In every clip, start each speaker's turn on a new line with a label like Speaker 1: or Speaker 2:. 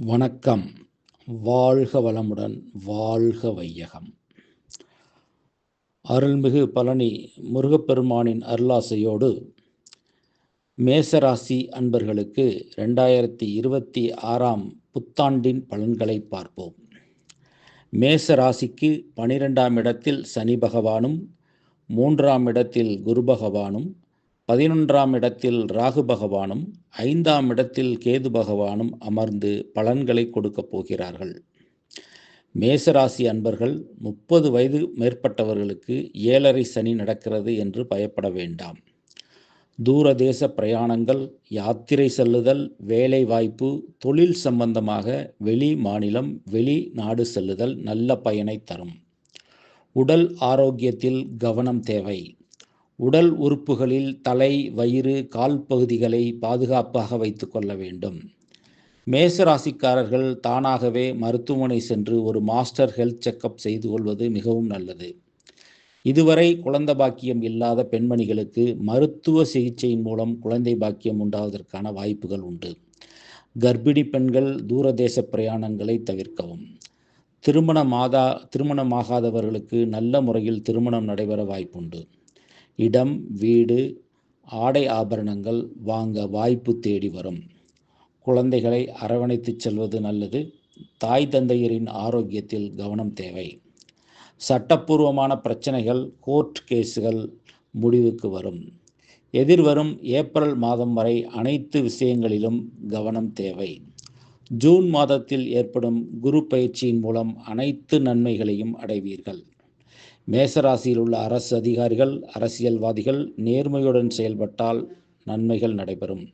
Speaker 1: வணக்கம். வாழ்க வளமுடன் வாழ்க வையகம். அருள்மிகு பழனி முருகப்பெருமானின் அருளாசையோடு மேசராசி அன்பர்களுக்கு ரெண்டாயிரத்தி இருபத்தி ஆறாம் புத்தாண்டின் பலன்களை பார்ப்போம். மேசராசிக்கு பனிரெண்டாம் இடத்தில் சனி பகவானும் மூன்றாம் இடத்தில் குரு பகவானும் பதினொன்றாம் இடத்தில் ராகு பகவானும் ஐந்தாம் இடத்தில் கேது பகவானும் அமர்ந்து பலன்களை கொடுக்கப் போகிறார்கள். மேசராசி அன்பர்கள் முப்பது வயது மேற்பட்டவர்களுக்கு ஏழரை சனி நடக்கிறது என்று பயப்பட வேண்டாம். தூரதேச பிரயாணங்கள் யாத்திரை செல்லுதல் வேலை வாய்ப்பு தொழில் சம்பந்தமாக வெளி மாநிலம் வெளி நாடு செல்லுதல் நல்ல பயனை தரும். உடல் ஆரோக்கியத்தில் கவனம் தேவை. உடல் உறுப்புகளில் தலை வயிறு கால் பகுதிகளை பாதுகாப்பாக வைத்து கொள்ள வேண்டும். மேசராசிக்காரர்கள் தானாகவே மருத்துவமனை சென்று ஒரு மாஸ்டர் ஹெல்த் செக்கப் செய்து கொள்வது மிகவும் நல்லது. இதுவரை குழந்தை பாக்கியம் இல்லாத பெண்மணிகளுக்கு மருத்துவ சிகிச்சையின் மூலம் குழந்தை பாக்கியம் உண்டாவதற்கான வாய்ப்புகள் உண்டு. கர்ப்பிணி பெண்கள் தூரதேச பிரயாணங்களை தவிர்க்கவும். திருமண மாதா திருமணமாகாதவர்களுக்கு நல்ல முறையில் திருமணம் நடைபெற வாய்ப்புண்டு. இடம் வீடு ஆடை ஆபரணங்கள் வாங்க வாய்ப்பு தேடி வரும். குழந்தைகளை அரவணைத்து செல்வது நல்லது. தாய் தந்தையரின் ஆரோக்கியத்தில் கவனம் தேவை. சட்டப்பூர்வமான பிரச்சனைகள் கோர்ட் கேஸுகள் முடிவுக்கு வரும். எதிர்வரும் ஏப்ரல் மாதம் வரை அனைத்து விஷயங்களிலும் கவனம் தேவை. ஜூன் மாதத்தில் ஏற்படும் குரு பயிற்சியின் மூலம் அனைத்து நன்மைகளையும் அடைவீர்கள். மேசராசியில் உள்ள அரசு அதிகாரிகள் அரசியல்வாதிகள் நேர்மையுடன் செயல்பட்டால் நன்மைகள் நடைபெறும்.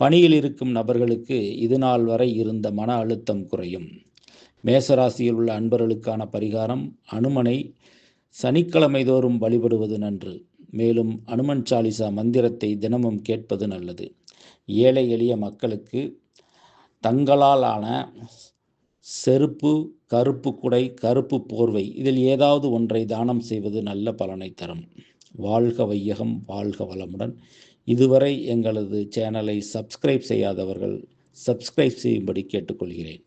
Speaker 1: பணியில் இருக்கும் நபர்களுக்கு இது நாள் வரை இருந்த மன அழுத்தம் குறையும். மேசராசியில் உள்ள அன்பர்களுக்கான பரிகாரம் அனுமனை சனிக்கிழமை தோறும் வழிபடுவது நன்று. மேலும் அனுமன் சாலிசா மந்திரத்தை தினமும் கேட்பது நல்லது. ஏழை எளிய மக்களுக்கு தங்களால் ஆன செருப்பு கருப்பு குடை கருப்பு போர்வை இதில் ஏதாவது ஒன்றை தானம் செய்வது நல்ல பலனை தரும். வாழ்க வையகம் வாழ்க வளமுடன். இதுவரை எங்களது சேனலை சப்ஸ்கிரைப் செய்யாதவர்கள் சப்ஸ்கிரைப் செய்யும்படி கேட்டுக்கொள்கிறேன்.